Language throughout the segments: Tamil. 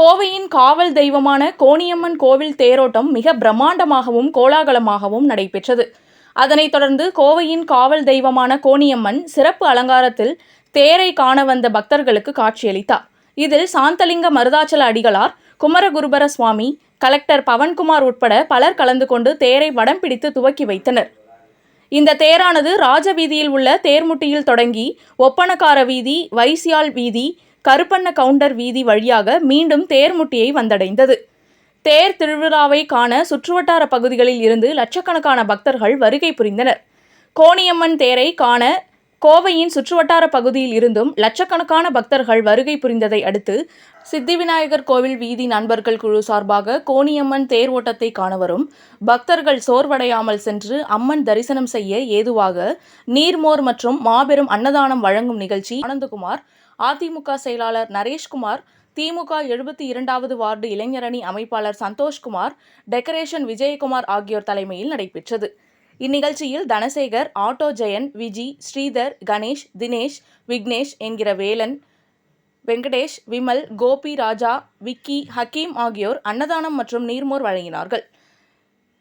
கோவையின் காவல் தெய்வமான கோணியம்மன் கோவில் தேரோட்டம் மிக பிரம்மாண்டமாகவும் கோலாகலமாகவும் நடைபெற்றது. அதனைத் தொடர்ந்து கோவையின் காவல் தெய்வமான கோணியம்மன் சிறப்பு அலங்காரத்தில் தேரை காண வந்த பக்தர்களுக்கு காட்சியளித்தார். இதில் சாந்தலிங்க மருதாச்சல அடிகளார் குமரகுருபர சுவாமி கலெக்டர் பவன்குமார் உட்பட பலர் கலந்து கொண்டு தேரை வடம் பிடித்து துவக்கி வைத்தனர். இந்த தேரானது ராஜவீதியில் உள்ள தேர்முட்டியில் தொடங்கி ஒப்பனக்கார வீதி வைசியால் வீதி கருப்பண்ண கவுண்டர் வீதி வழியாக மீண்டும் தேர்முட்டியை வந்தடைந்தது. தேர் திருவிழாவை காண சுற்றுவட்டார பகுதிகளில் இருந்து லட்சக்கணக்கான பக்தர்கள் வருகை புரிந்தனர். கோணியம்மன் தேரை காண கோவையின் சுற்றுவட்டார பகுதியில் இருந்தும் லட்சக்கணக்கான பக்தர்கள் வருகை புரிந்ததை அடுத்து சித்திவிநாயகர் கோவில் வீதி நண்பர்கள் குழு சார்பாக கோணியம்மன் தேர் ஓட்டத்தை காணவரும் பக்தர்கள் சோர்வடையாமல் சென்று அம்மன் தரிசனம் செய்ய ஏதுவாக நீர்மோர் மற்றும் மாபெரும் அன்னதானம் வழங்கும் நிகழ்ச்சி ஆனந்தகுமார் அதிமுக செயலாளர் நரேஷ்குமார் திமுக எழுபத்தி இரண்டாவது வார்டு இளைஞரணி அமைப்பாளர் சந்தோஷ்குமார் டெக்கரேஷன் விஜயகுமார் ஆகியோர் தலைமையில் நடைபெற்றது. இந்நிகழ்ச்சியில் தனசேகர் ஆட்டோ ஜெயன் விஜி ஸ்ரீதர் கணேஷ் தினேஷ் விக்னேஷ் என்கிற வேலன் வெங்கடேஷ் விமல் கோபி ராஜா விக்கி ஹக்கீம் ஆகியோர் அன்னதானம் மற்றும் நீர்மோர் வழங்கினார்கள்.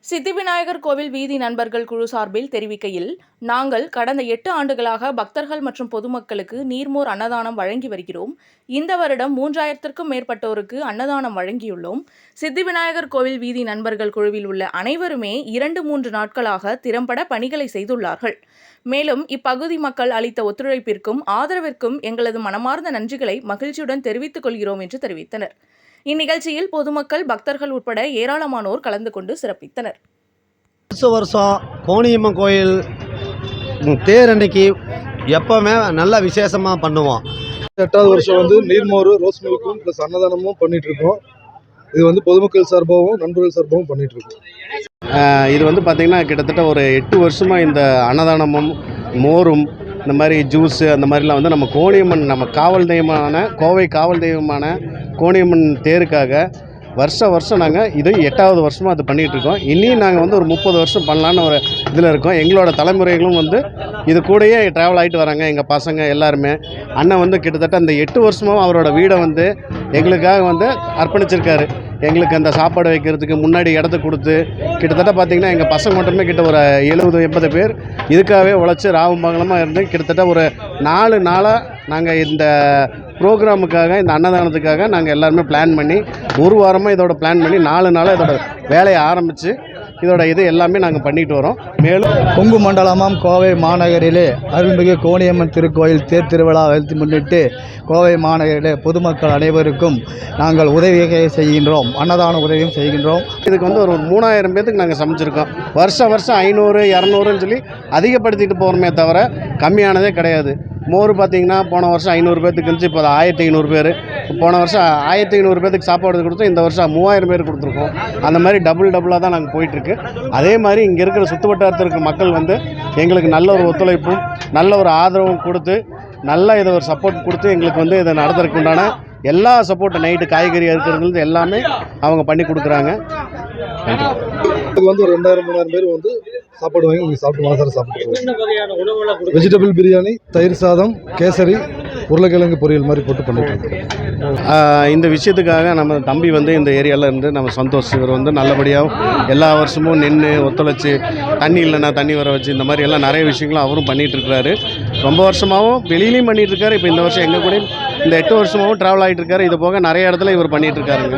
சித்திவிநாயகர் கோவில் வீதி நண்பர்கள் குழு சார்பில் தெரிவிக்கையில் நாங்கள் கடந்த எட்டு ஆண்டுகளாக பக்தர்கள் மற்றும் பொதுமக்களுக்கு நீர்மோர் அன்னதானம் வழங்கி வருகிறோம். இந்த வருடம் மூன்றாயிரத்திற்கும் மேற்பட்டோருக்கு அன்னதானம் வழங்கியுள்ளோம். சித்திவிநாயகர் கோவில் வீதி நண்பர்கள் குழுவில் உள்ள அனைவருமே இரண்டு மூன்று நாட்களாக திறம்பட பணிகளை செய்துள்ளார்கள். மேலும் இப்பகுதி மக்கள் அளித்த ஒத்துழைப்பிற்கும் ஆதரவிற்கும் எங்களது மனமார்ந்த நன்றிகளை மகிழ்ச்சியுடன் தெரிவித்துக் கொள்கிறோம் என்று தெரிவித்தனர். இந்நிகழ்ச்சியில் பொதுமக்கள் பக்தர்கள் உட்பட ஏராளமானோர் கலந்து கொண்டு சிறப்பித்தனர். வருஷ வருஷம் கோணியம்மன் கோயில் தேர் அன்னைக்கு எப்போவுமே நல்ல விசேஷமாக பண்ணுவோம். எட்டாவது வருஷம் வந்து நீர்மோறு ரோஸ் மில்க்கும் ப்ளஸ் அன்னதானமும் பண்ணிட்டு இருக்கோம் இது வந்து பொதுமக்கள் சார்பாகவும் நண்பர்கள் சார்பாகவும் பண்ணிட்டு இருக்கோம் இது வந்து பார்த்திங்கன்னா கிட்டத்தட்ட ஒரு எட்டு வருஷமாக இந்த அன்னதானமும் மோரும் இந்த மாதிரி ஜூஸு அந்த மாதிரிலாம் வந்து நம்ம கோணியம்மன் நம்ம காவல் தெய்வமான கோவை காவல் தெய்வமான கோணியம்மன் தேருக்காக வருஷ வருஷம் நாங்கள் இது எட்டாவது வருஷமாக அது பண்ணிகிட்ருக்கோம் இன்னும் இனியும் நாங்கள் வந்து ஒரு முப்பது வருஷம் பண்ணலான்னு ஒரு இதில் இருக்கோம். எங்களோட தலைமுறைகளும் வந்து இது கூடயே ட்ராவல் ஆகிட்டு வராங்க. எங்கள் பசங்க எல்லாருமே. அண்ணன் வந்து கிட்டத்தட்ட அந்த எட்டு வருஷமாகவும் அவரோட வீடை வந்து எங்களுக்காக வந்து அர்ப்பணிச்சிருக்காரு. எங்களுக்கு அந்த சாப்பாடு வைக்கிறதுக்கு முன்னாடி இடத்த கொடுத்து கிட்டத்தட்ட பார்த்திங்கன்னா எங்கள் பசங்க மட்டுமே கிட்ட ஒரு எழுபது எண்பது பேர். இதுக்காகவே உழைச்சி ராவும் இருந்து கிட்டத்தட்ட ஒரு நாலு நாளாக நாங்கள் இந்த ப்ரோக்ராமுக்காக இந்த அன்னதானத்துக்காக நாங்கள் எல்லாருமே பிளான் பண்ணி ஒரு வாரமாக இதோட பிளான் பண்ணி நாலு நாளாக இதோட வேலையை ஆரம்பித்து இதோட இது எல்லாமே நாங்கள் பண்ணிட்டு வரோம். மேலும் கொங்கு மண்டலமாம் கோவை மாநகரிலே அருள்மிகு கோணியம்மன் திருக்கோயில் தேர் திருவிழாவை முன்னிட்டு கோவை மாநகரிலே பொதுமக்கள் அனைவருக்கும் நாங்கள் உதவி செய்கின்றோம். அன்னதான உதவியும் செய்கின்றோம். இதுக்கு வந்து ஒரு மூணாயிரம் பேத்துக்கு நாங்கள் சமைச்சிருக்கோம். வருஷம் வருஷம் ஐநூறு இரநூறுன்னு சொல்லி அதிகப்படுத்திட்டு போகிறோமே தவிர கம்மியானதே கிடையாது. மோர் பார்த்தீங்கன்னா போன வருஷம் ஐநூறு பேத்துக்கு இருந்துச்சு இப்போ ஆயிரத்தி ஐநூறு பேர். போன வருஷம் ஆயிரத்தி ஐநூறு பேத்துக்கு சாப்பாடு கொடுத்தோம் இந்த வருஷம் மூவாயிரம் பேர் கொடுத்துருக்கோம். அந்த மாதிரி டபுள் டபுளாக தான் நாங்கள் போயிட்டுருக்கு. அதே மாதிரி இங்கே இருக்கிற சுற்று வட்டாரத்தில் இருக்கிற மக்கள் வந்து எங்களுக்கு நல்ல ஒரு ஒத்துழைப்பும் நல்ல ஒரு ஆதரவும் கொடுத்து நல்ல இதை ஒரு சப்போர்ட் கொடுத்து எங்களுக்கு வந்து இதை நடத்துறதுக்கு உண்டான எல்லா சப்போர்ட் நைட்டு காய்கறி இருக்கிறது எல்லாமே அவங்க பண்ணி கொடுக்குறாங்க. இது வந்து ஒரு ரெண்டாயிரம் மூணாயிரம் பேர் வந்து சாப்பாடு வாங்கி இங்கே சாப்பிட்டு மனசார சாப்பிட்டு வெஜிடபிள் பிரியாணி தயிர் சாதம் கேசரி உருளைக்கிழங்கு பொரியல் மாதிரி போட்டு பண்ணிட்டு இருக்கோம் இந்த விஷயத்துக்காக நம்ம தம்பி வந்து இந்த ஏரியாவில் இருந்து நம்ம சந்தோஷ் இவர் வந்து நல்லபடியாக எல்லா வருஷமும் நின்று ஒத்துழைச்சி தண்ணி இல்லைன்னா தண்ணி வர வச்சு இந்த மாதிரி எல்லாம் நிறைய விஷயங்களும் அவரும் பண்ணிகிட்டு இருக்கிறாரு. ரொம்ப வருஷமாகவும் வெளியிலையும் பண்ணிட்டு இருக்காரு. இப்போ இந்த வருஷம் எங்கள் கூட இந்த எட்டு வருஷமாகவும் ட்ராவல் ஆகிட்டு இருக்காரு. இது போக நிறைய இடத்துல இவர் பண்ணிகிட்டு இருக்காருங்க.